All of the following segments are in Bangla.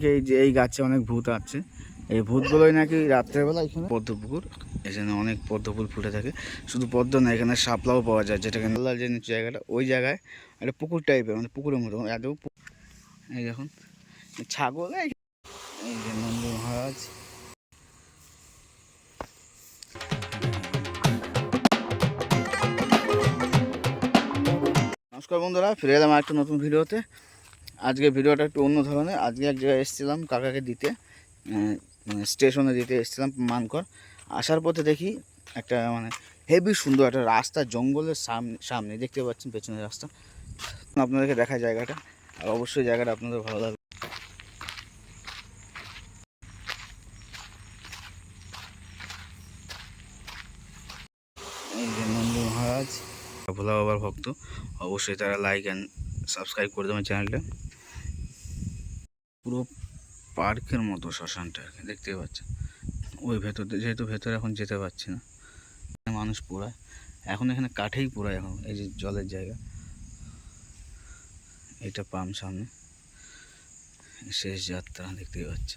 অনেকে এই যে, এই গাছে অনেক ভূত আছে। এই ভূতগুলোই নাকি রাত্রেবেলা এখানে পদ্মপুকুর এখানে অনেক পদ্ম ফুল ফুটে থাকে। শুধু পদ্ম না, এখানে শাপলাও পাওয়া যায়, যেটাকে নাল্লাল যে জায়গাটা, ওই জায়গায় একটা পুকুর টাইপের মানে পুকুরের মতো এত এই দেখুন, ছাগল, এই যে নন্দ মহারাজ। নমস্কার বন্ধুরা, ফিরে এলাম একটা নতুন ভিডিওতে। আজকে ভিডিওটা একটু অন্য ধরনের। আজকে এক জায়গায় এসেছিলাম কাকাকে দিতে মানে স্টেশনে দিতে এসেছিলাম মানকর। আসার পথে দেখি একটা মানে হেভি সুন্দর একটা রাস্তা, জঙ্গলের সামনে সামনে, দেখতে পাচ্ছেন পেছনের রাস্তা। আপনাদেরকে দেখা জায়গাটা, আর অবশ্যই জায়গাটা আপনাদের ভালো লাগবে। যে মহারাজ, ভোলা বাবার ভক্ত, অবশ্যই তারা লাইক অ্যান্ড সাবস্ক্রাইব করে দেবেন চ্যানেলটা। পুরো পার্কের মতো শ্মশানটা আর কি, দেখতে পাচ্ছেন। ওই ভেতর যেহেতু ভেতরে এখন যেতে পারছি না। মানুষ পোড়ায়। এখন এখানে কাঠেই পোড়ায় এখন এই যে জলের জায়গা। এটা পাম সামনে। শেষ যাত্রা দেখতেই পাচ্ছ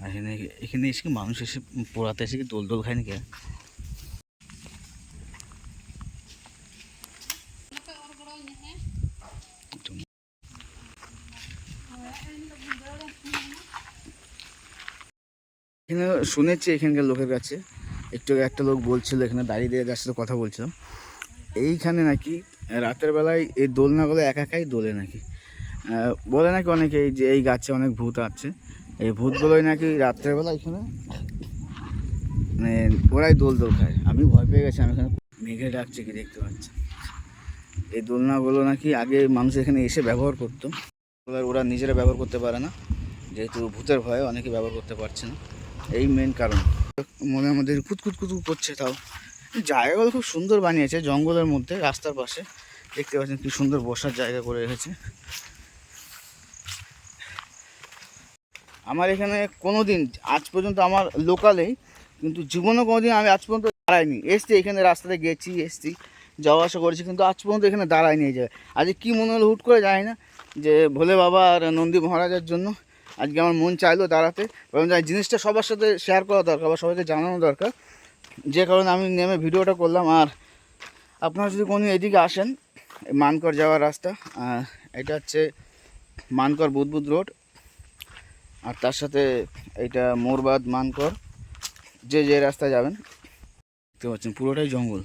আর এখানে এখানে এসে কি মানুষ এসে পোড়াতে এসে কি দোল দোল খায় নাকি এখানে শুনেছি এখানকার লোকের কাছে। একটু একটা লোক বলছিল, এখানে দাঁড়িয়ে দিয়ে যার সাথে কথা বলছিলাম। এইখানে নাকি রাতের বেলায় এই দোলনাগুলো একা একাই দোলে নাকি? বলে নাকি অনেকে এই যে এই গাছে অনেক ভূত আছে। এই ভূতগুলোই নাকি রাত্রের বেলা এখানে মানে ওরাই দোল দোল খায়। আমি ভয় পেয়ে গেছি, আমি এখানে মেঘে ডাকছে কি দেখতে পাচ্ছি এই দোলনাগুলো নাকি আগে মানুষ এখানে এসে ব্যবহার করতো। এবার ওরা নিজেরা ব্যবহার করতে পারে না। যেহেতু ভূতের ভয়ে, অনেকে ব্যবহার করতে পারছে না। এই মেন কারণ। মনে আমাদের কুতকুত কুতকুত করছে তাও। জায়গাগুলো খুব সুন্দর বানিয়েছে জঙ্গলের মধ্যে, রাস্তার পাশে। দেখতে পাচ্ছেন কি সুন্দর বসার জায়গা করে রেখেছে। আমার এখানে কোনো দিন আজ পর্যন্ত আমার লোকালেই, কিন্তু জীবনে কোনো দিন আমি আজ পর্যন্ত দাঁড়াইনি। এসছি, এখানে রাস্তাতে গেছি, এসছি, যাওয়া আসা করেছি, কিন্তু আজ পর্যন্ত এখানে দাঁড়াইনি এই জায়গায়। আজকে কী মনে হলো হুট করে যায় না। যে ভোলে বাবা আর নন্দী মহারাজের জন্য আজকে আমার মন চাইলো দাঁড়াতে। এবং জিনিসটা সবার সাথে শেয়ার করা দরকার বা সবাইকে জানানো দরকার। যে কারণে আমি নেমে ভিডিওটা করলাম। আর আপনারা যদি কোনো এদিকে আসেন মানকর যাওয়ার রাস্তা আহ, এটা হচ্ছে মানকর বুদবুদ রোড। আর তার সাথে এইটা মোরবাদ মানকর। যে যে রাস্তায় যাবেন দেখতে পাচ্ছেন পুরোটাই জঙ্গল।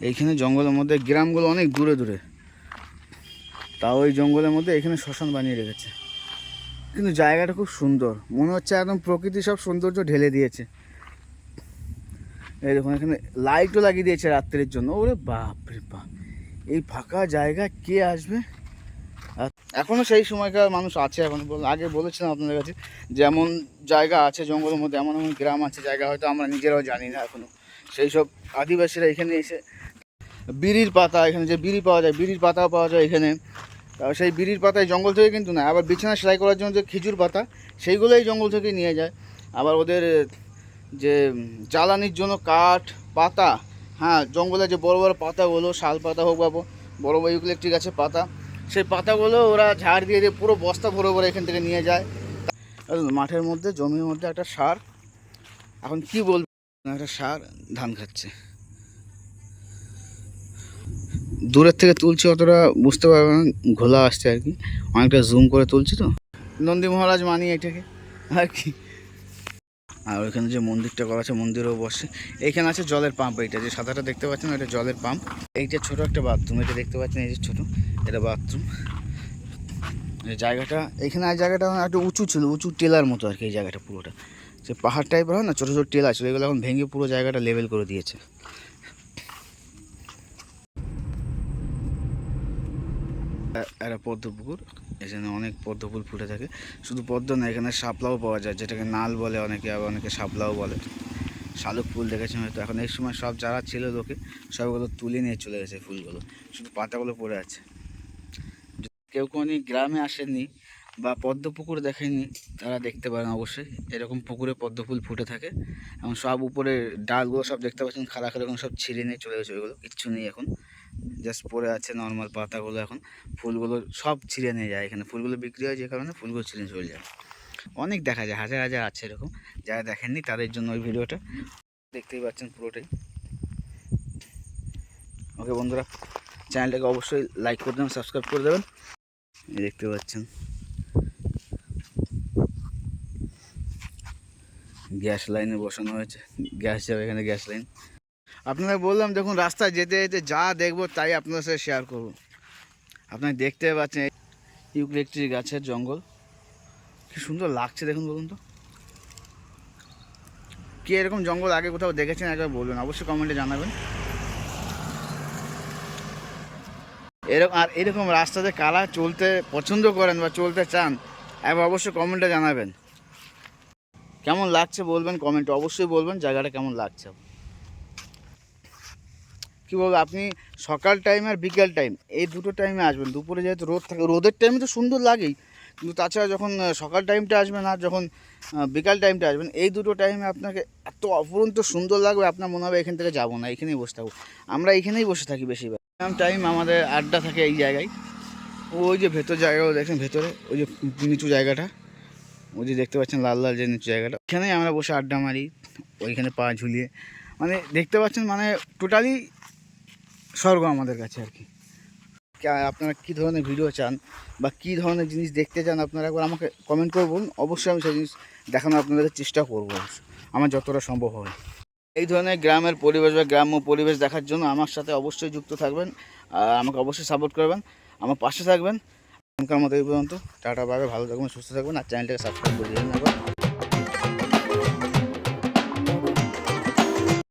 এইখানে জঙ্গলের মধ্যে গ্রামগুলো অনেক দূরে দূরে। তাও ওই জঙ্গলের মধ্যে এখানে শ্মশান বানিয়ে রেখেছে। কিন্তু জায়গাটা খুব সুন্দর। মনে হচ্ছে একদম প্রকৃতি সব সৌন্দর্য ঢেলে দিয়েছে। এই দেখুন, এখানে লাইটও লাগিয়ে দিয়েছে রাত্রের জন্য। ওরে বাপ রে বাপ! এই ফাঁকা জায়গা কে আসবে? আর এখনও সেই সময়কার মানুষ আছে এখন। আগে বলেছিলাম আপনাদের কাছে, যেমন জায়গা আছে জঙ্গলের মধ্যে, এমন এমন গ্রাম আছে, জায়গা হয়তো আমরা নিজেরাও জানি না এখনও সেই সব আদিবাসীরা এখানে এসে বিড়ির পাতা, এখানে যে বিড়ি পাওয়া যায়, বিড়ির পাতাও পাওয়া যায় এখানে। সেই বিড়ির পাতায় জঙ্গল থেকে কিন্তু না, আবার বিছানা সেলাই করার জন্য যে খেজুর পাতা, সেইগুলোই জঙ্গল থেকে নিয়ে যায়। আবার ওদের, যে, জ্বালানির জন্য কাঠ, পাতা হ্যাঁ জঙ্গলে যে বড় বড় পাতাগুলো, শাল পাতা হোক বা বড় বড় ইউক্লিপটিক আছে পাতা, সেই পাতাগুলো ওরা ঝাড় দিয়ে দিয়ে পুরো বস্তা ভরে ভরে এখান থেকে নিয়ে যায়। মাঠের মধ্যে, জমির মধ্যে একটা সার, এখন কি বলব, একটা সার ধান খাচ্ছে। দূরের থেকে তুলছি অতটা বুঝতে পারবে না ঘোলা আসছে আর কি। অনেকটা জুম করে তুলছি তো। নন্দী মহারাজ মানি এটাকে আর কি। আর ওইখানে যে মন্দিরটা করা আছে মন্দিরেও বসে। এইখানে আছে জলের পাম্প এইটা যে সাদাটা দেখতে পাচ্ছেন এটা জলের পাম্প। এইটা ছোট একটা বাথরুম এটা দেখতে পাচ্ছেন এই যে ছোটো এটা বাথরুম এই জায়গাটা এখানে আর জায়গাটা একটু উঁচু ছিল উঁচু টেলার মতো আর কি এই জায়গাটা পুরোটা। যে পাহাড় টাইপের হয় না ছোটো ছোটো টেলা ছিল এগুলো এখন ভেঙে পুরো জায়গাটা লেভেল করে দিয়েছে। একটা পদ্ম পুকুর। এখানে অনেক পদ্ম ফুল ফুটে থাকে। শুধু পদ্ম না, এখানে শাপলাও পাওয়া যায়, যেটাকে নাল বলে অনেকে, আবার অনেকে শাপলাও বলে। শালুক ফুল দেখেছেন হয়তো? এখন এই সময় সব যারা ছিল লোকে, সবগুলো তুলে নিয়ে চলে গেছে ফুলগুলো। শুধু পাতাগুলো পড়ে আছে। কেউ কোনো গ্রামে আসেননি বা পদ্ম পুকুর দেখেননি, তারা দেখতে পারেন অবশ্যই। এরকম পুকুরে পদ্ম ফুল ফুটে থাকে। এবং সব উপরে ডালগুলো সব দেখতে পাচ্ছেন, খাড়া এখন সব ছিঁড়ে নিয়ে চলে গেছে ওইগুলো। কিচ্ছু নেই এখন। জাস্ট পরে আছে নর্মাল পাতাগুলো এখন। ফুলগুলো সব ছিঁড়ে নিয়ে যায় এখানে। ফুলগুলো বিক্রি হয় যে কারণে ফুলগুলো ছিঁড়ে চলে যায়। অনেক দেখা যায়, হাজার হাজার আছে এরকম। যারা দেখেননি তাদের জন্য ওই ভিডিওটা। দেখতেই পাচ্ছেন পুরোটাই। ওকে বন্ধুরা, চ্যানেলটাকে অবশ্যই লাইক করে দেবেন সাবস্ক্রাইব করে দেবেন। দেখতে পাচ্ছেন। গ্যাস লাইনে বসানো হয়েছে। গ্যাস যাবে এখানে, গ্যাস লাইন। আপনাদের বললাম, দেখুন, রাস্তায় যেতে যেতে যা দেখব তাই আপনাদের সাথে শেয়ার করব। আপনারা দেখতে পাচ্ছেন ইউক্লেকট্রিক গাছের জঙ্গল। কি সুন্দর লাগছে দেখুন, বলুন তো। কি এরকম জঙ্গল আগে কোথাও দেখেছেন, একবার বলবেন অবশ্যই কমেন্টে জানাবেন। এরকম, আর এরকম রাস্তাতে কারা চলতে পছন্দ করেন বা চলতে চান, একবার অবশ্যই কমেন্টে জানাবেন। কেমন লাগছে বলবেন কমেন্টে, অবশ্যই বলবেন, জায়গাটা কেমন লাগছে কি বলব, আপনি সকাল টাইম আর বিকেল টাইম এই দুটো টাইমে আসবেন। দুপুরে যেহেতু রোদ থাকে, রোদের টাইমে তো সুন্দর লাগেই, কিন্তু তাছাড়া যখন সকাল টাইমটা আসবেন আর যখন বিকাল টাইমটা আসবেন, এই দুটো টাইমে আপনাকে এত অপরন্ত সুন্দর লাগবে, আপনার মনে হবে এখান থেকে যাব না, এখানেই বসে থাকব। আমরা এখানেই বসে থাকি বেশিরভাগ। টাইম আমাদের আড্ডা থাকে এই জায়গায়। ওই যে ভেতর জায়গাও দেখেন, ভেতরে, ওই যে নিচু জায়গাটা, ওই যে দেখতে পাচ্ছেন লাল লাল যে নিচু জায়গাটা এখানেই আমরা বসে আড্ডা মারি, ওইখানে পা ঝুলিয়ে মানে দেখতে পাচ্ছেন মানে টোটালি স্বর্গ আমাদের কাছে আর কি। আপনারা কী ধরনের ভিডিও চান বা কী ধরনের জিনিস দেখতে চান আপনারা একবার আমাকে কমেন্ট করে বলুন। অবশ্যই আমি সেই জিনিস দেখানোর আপনাদের চেষ্টা করব। আমার যতটা সম্ভব হবে এই ধরনের গ্রামের পরিবেশ বা গ্রাম্য পরিবেশ দেখার জন্য আমার সাথে অবশ্যই যুক্ত থাকবেন। আর আমাকে অবশ্যই সাপোর্ট করবেন। আমার পাশে থাকবেন। এখনকার মতো এই পর্যন্ত। টাটা পাবে ভালো থাকবেন, সুস্থ থাকবেন। আর চ্যানেলটাকে সাবস্ক্রাইব করে একবার